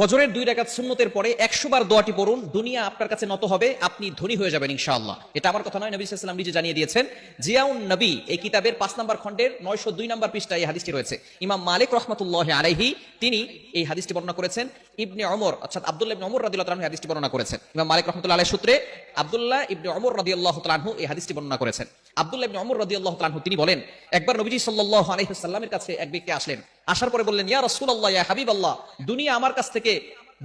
ফজরের দুই রাকাত সুন্নতের পরে একশো বার দোয়াটি পড়ুন, দুনিয়া আপনার কাছে নত হবে, আপনি ধনী হয়ে যাবেন ইনশাআল্লাহ। এটা আমার কথা নয়, নবী সাল্লাম নিজে জানিয়ে দিয়েছেন, জিয়াউন নবী এই কিতাবের পাঁচ নম্বর খণ্ডের নয়শো দুই নম্বর পৃষ্ঠায় এই হাদিসটি রয়েছে। ইমাম মালিক রহমতুল্লাহ আলাইহি, তিনি এই হাদিসটি বর্ণনা করেছেন। ইবনে অমর অর্থাৎ আব্দুল্লাহ ইবনে অমর রাদিয়াল্লাহু তাআলা হাদিসটি বর্ণনা করেছেন। ইমাম মালিক রহমতুল্লাহ আলাইহি সূত্রে আব্দুল্লাহ ইবনে অমর রাদিয়াল্লাহু তাআলা এই হাদিসটি বর্ণনা করেছেন। আব্দুল্লাহ ইবনে অমর রাদিয়াল্লাহু তিনি বলেন, একবার নবীজি সাল্লাল্লাহু আলাইহি সাল্লামের কাছে এক ব্যক্তি আসলেন, আসার পরে বললেন, ইয়া রাসূলুল্লাহ, ইয়া হাবিবাল্লাহ, দুনিয়া আমার কাছ থেকে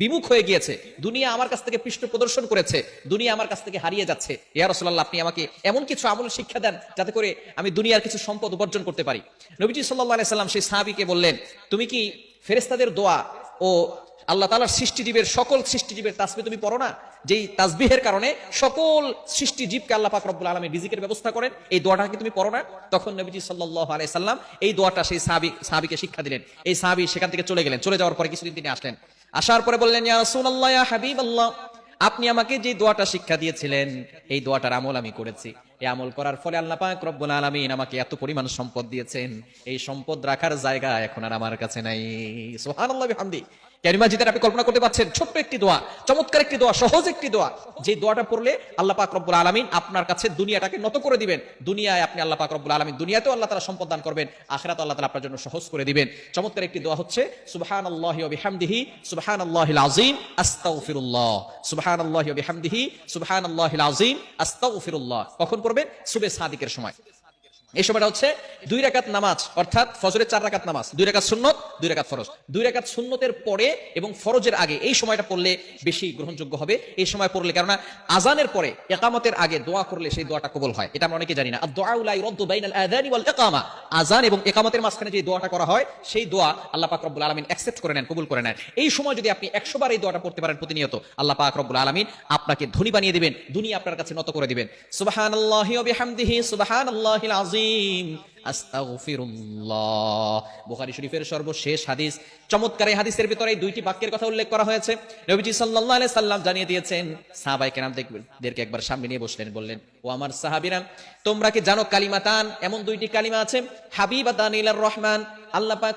বিমুখ হয়ে গিয়েছে, দুনিয়া আমার কাছ থেকে পৃষ্ঠ প্রদর্শন করেছে, দুনিয়া আমার কাছ থেকে হারিয়ে যাচ্ছে। ইয়া রাসূলুল্লাহ, আপনি আমাকে এমন কিছু আমল শিক্ষা দেন যাতে করে আমি দুনিয়ার কিছু সম্পদ উপার্জন করতে পারি। নবীজি সাল্লাল্লাহু আলাইহি সাল্লাম সেই সাহাবীকে বললেন, তুমি কি ফেরেশতাদের দোয়া ও আল্লাহ তাআলার সৃষ্টিজীবের সকল সৃষ্টিজীবের তাসবিহ তুমি পড়ো না। যেই তাসবিহের কারণে সকল সৃষ্টিজীবকে আল্লাহ পাক রব্বুল আলামিন রিজিকের ব্যবস্থা করেন, এই দোয়াটা কি তুমি পড়ো না? তখন নবীজি সাল্লাল্লাহু আলাইহি সাল্লাম এই দোয়াটা সেই সাহাবী, সাহাবীকে শিক্ষা দিলেন। এই সাহাবী সেখান থেকে চলে গেলেন। চলে যাওয়ার পরে কিছুদিন তিনি আসলেন। আসার পরে বললেন হাবিবাল্লাহ, আপনি আমাকে যে দোয়াটা শিক্ষা দিয়েছিলেন, এই দোয়াটার আমল আমি করেছি। এই আমল করার ফলে আল্লাহ পাক রব্বুল আলামিন আমাকে এত পরিমাণ সম্পদ দিয়েছেন। এই সম্পদ রাখার জায়গা এখন আর আমার কাছে নাই। সুবহানাল্লাহ, বিহামদি। ক্যারিমা জিদের আপনি কল্পনা করতে পারছেন? ছোট্ট একটি দোয়া, চমৎকার একটি দোয়া, সহজ একটি দোয়া। যে দোয়াটা পড়লে আল্লাহ পাক রব্বুল আলামিন আপনার কাছে দুনিয়াটাকে নত করে দিবেন। দুনিয়ায় আপনি আল্লাহ পাক রব্বুল আলামিন দুনিয়াতেও আল্লাহ তাআলা সম্পদ দান করবেন আখিরাতে আল্লাহ তাআলা আপনার জন্য সহজ করে দিবেন। চমৎকার একটি দোয়া হচ্ছে, সুবহানাল্লাহি ওয়া বিহামদিহি, সুবহানাল্লাহিল আযীম, আস্তাগফিরুল্লাহ। সুবহানাল্লাহি ওয়া বিহামদিহি, সুবহানাল্লাহিল আযীম, আস্তাগফিরুল্লাহ। কখন পড়বেন? সুবে সাদিকের সময়। এই সময়টা হচ্ছে দুই রাকাত নামাজ, অর্থাৎ ফজরের চার রাকাত নামাজ। দুই রাকাত সুন্নত দুই রাকাত ফরজ। দুই রাকাত সুন্নতের পরে এবং ফরজের আগে, এই সময়টা পড়লে বেশি গ্রহণযোগ্য হবে। এই সময় পড়লে, কেননা আজানের পরে, একামতের আগে দোয়া করলে সেই দোয়াটা কবুল হয়। এটা আমরা অনেকে জানি না। আজান এবং একামতের মাঝখানে যে দোয়াটা করা হয়, সেই দোয়া আল্লাহ আলামিন অ্যাকসেপ্ট করে নেন, কবুল করে নেন। এই সময় যদি আপনি 100 বার এই দোয়াটা পড়তে পারেন প্রতিনিয়ত, আল্লাহ পাক আলামিন আপনাকে ধনী বানিয়ে দিবেন, দুনিয়া আপনার কাছে নত করে দিবেন। ওয়া বিহামদিহি, সুবহানাল্লাহিল আযীম। শরীফের সর্বশেষ হাদিস। চমৎকার এই হাদিসের ভিতরে এই দুইটি বাক্যের কথা উল্লেখ করা হয়েছে। নবীজি সাল্লাম জানিয়ে দিয়েছেন কেরামদেরকে একবার সামনে নিয়ে বসলেন, বললেন, ও আমার সাহাবীরা, তোমরা কি জানো কালিমাতান? এমন দুইটি কালিমা আছে হাবিবাতান ইলার রহমান, আল্লাহ পাক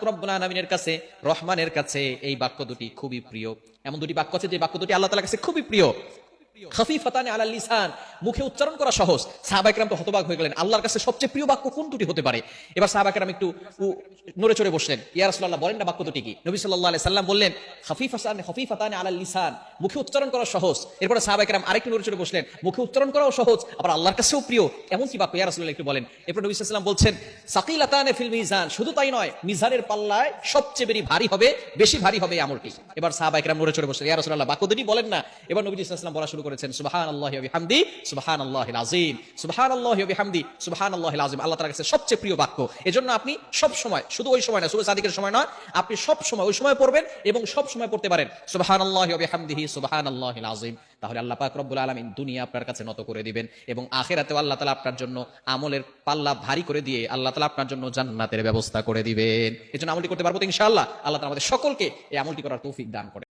কাছে, রহমানের কাছে এই বাক্য দুটি খুবই প্রিয়। এমন দুটি বাক্য আছে যে বাক্য দুটি আল্লাহ তাআলার কাছে খুবই প্রিয়। লিসান। মুখে উচ্চারণ করা সহজ। সাহাবা একরাম তো হতবাক হয়ে গেলেন। আল্লাহর কাছে সবচেয়ে প্রিয় বাক্য কোন দুটি হতে পারে? এবার সাহাবা একরাম একটু নড়ে চড়ে বসলেন। ইয়া রাসূলুল্লাহ, বলেন না বাক্য দুটি কি? নবী সাল্লাল্লাহু আলাইহি সাল্লাম বললেন লিসান। মুখে উচ্চারণ করা সহজ। এরপরে সাহাবা একরাম আরেকটু নড়ে চড়ে বসলেন। মুখে উচ্চারণ করাও সহজ, আবার আল্লাহর কাছেও প্রিয়। এমন কি বাক্য ইয়া রাসূলুল্লাহ একটু বলেন। এরপর নবী সাল্লাল্লাহু আলাইহি বলছেন, সাকিলাতানে ফিল মিজান। শুধু তাই নয়, মিজানের পাল্লায় সবচেয়ে বেশি ভারী হবে, বেশি ভারী হবে আমলটি। এবার সাহাবা একরাম নড়ে চড়ে বসলেন। ইয়া রাসূলুল্লাহ, বাক্য দুটি বলেন না। এবার নবী সাল্লাল্লাহু আলাইহি বলা শুরু করেছেন, সুবহানাল্লাহি ওয়া বিহামদি, সুবহানাল্লাহিল আযীম, সুবহানাল্লাহি ওয়া বিহামদি, সুবহানাল্লাহিল আযীম, আল্লাহ তাআলার কাছে সবচেয়ে প্রিয় বাক্য। এজন্য আপনি সব সময়, শুধু ওই সময় না শুধু সাদিকের সময় নয়, আপনি সব সময় ওই সময় পড়বেন এবং সব সময় পড়তে পারেন, সুবহানাল্লাহি ওয়া বিহামদিহি, সুবহানাল্লাহিল আযীম। তাহলে আল্লাহ পাক রব্বুল আলামিন দুনিয়া আপনার কাছে নত করে দিবেন এবং আখিরাতেও আল্লাহ তাআলা আপনার জন্য আমলের পাল্লা ভারী করে দিয়ে আল্লাহ তাআলা আপনার জন্য জান্নাতের ব্যবস্থা করে দিবেন। এজন্য আমলটি করতে পারব তো ইনশাআল্লাহ। আল্লাহ তাআলা আমাদের সকলকে এই আমলটি করার তৌফিক দান করে